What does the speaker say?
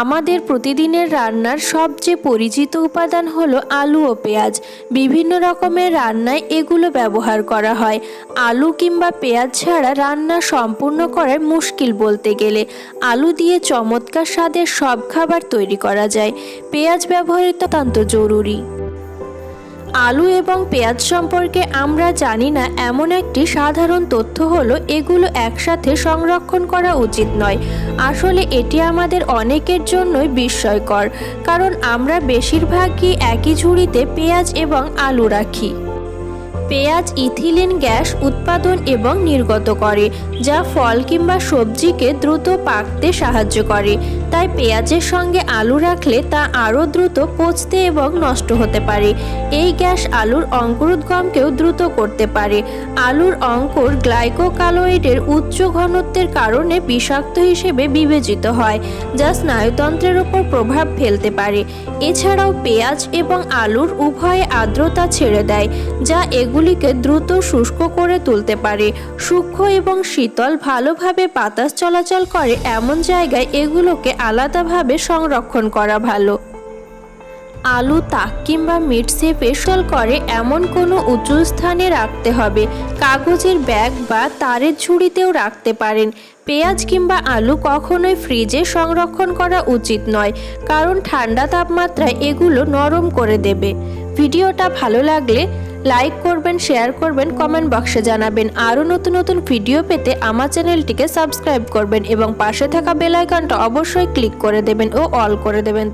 আমাদের প্রতিদিনের রান্নার সবচেয়ে পরিচিত উপাদান হলো আলু ও পেঁয়াজ। বিভিন্ন রকমের রান্নায় এগুলো ব্যবহার করা হয়। আলু কিংবা পেঁয়াজ ছাড়া রান্না সম্পূর্ণ করার মুশকিল বলতে গেলে। আলু দিয়ে চমৎকার স্বাদের সব খাবার তৈরি করা যায়। পেঁয়াজ ব্যবহৃত অত্যন্ত জরুরি। আলু এবং পেঁয়াজ সম্পর্কে আমরা জানি না, এমন একটি সাধারণ তথ্য হলো এগুলো একসাথে সংরক্ষণ করা উচিত নয়। আসলে এটি আমাদের অনেকের জন্যই বিস্ময়কর, কারণ আমরা বেশিরভাগই একই ঝুড়িতে পেঁয়াজ এবং আলু রাখি। পেঁয়াজ, ইথিলিন গ্যাস উৎপাদন এবং নির্গত করে, যা ফল কিংবা সবজিকে দ্রুত পাকতে সাহায্য করে। তাই পেঁয়াজের সঙ্গে আলু রাখলে তা আরও দ্রুত পচতে এবং নষ্ট হতে পারে। এই গ্যাস আলুর অঙ্কুরোদ্গমকেও দ্রুত করতে পারে। আলুর অঙ্কুর গ্লাইকোকালোয়েডের উচ্চ ঘনত্বের কারণে বিষাক্ত হিসেবে বিবেচিত হয়, যা স্নায়ুতন্ত্রের উপর প্রভাব ফেলতে পারে। এছাড়াও পেঁয়াজ এবং আলুর উভয়ে আর্দ্রতা ছেড়ে দেয়, যা এগুলিকে দ্রুত শুষ্ক করে তুলতে পারে। সূক্ষ্ম এবং শীতল ভালোভাবে বাতাস চলাচল করে এমন জায়গায় এগুলোকে আলাদাভাবে সংরক্ষণ করা ভালো। আলু, তাক কিংবা মিট সল করে এমন কোনো উঁচু স্থানে রাখতে হবে। কাগজের ব্যাগ বা তারের ঝুড়িতেও রাখতে পারেন। পেঁয়াজ কিংবা আলু কখনোই ফ্রিজে সংরক্ষণ করা উচিত নয়, কারণ ঠান্ডা তাপমাত্রায় এগুলো নরম করে দেবে। ভিডিওটা ভালো লাগলে লাইক করবেন শেয়ার করবেন কমেন্ট বক্সে জানাবেন। আরও নতুন নতুন ভিডিও পেতে আমার চ্যানেলটিকে সাবস্ক্রাইব করবেন এবং পাশে থাকা বেল আইকনটা অবশ্যই ক্লিক করে দেবেন ও অল করে দেবেন।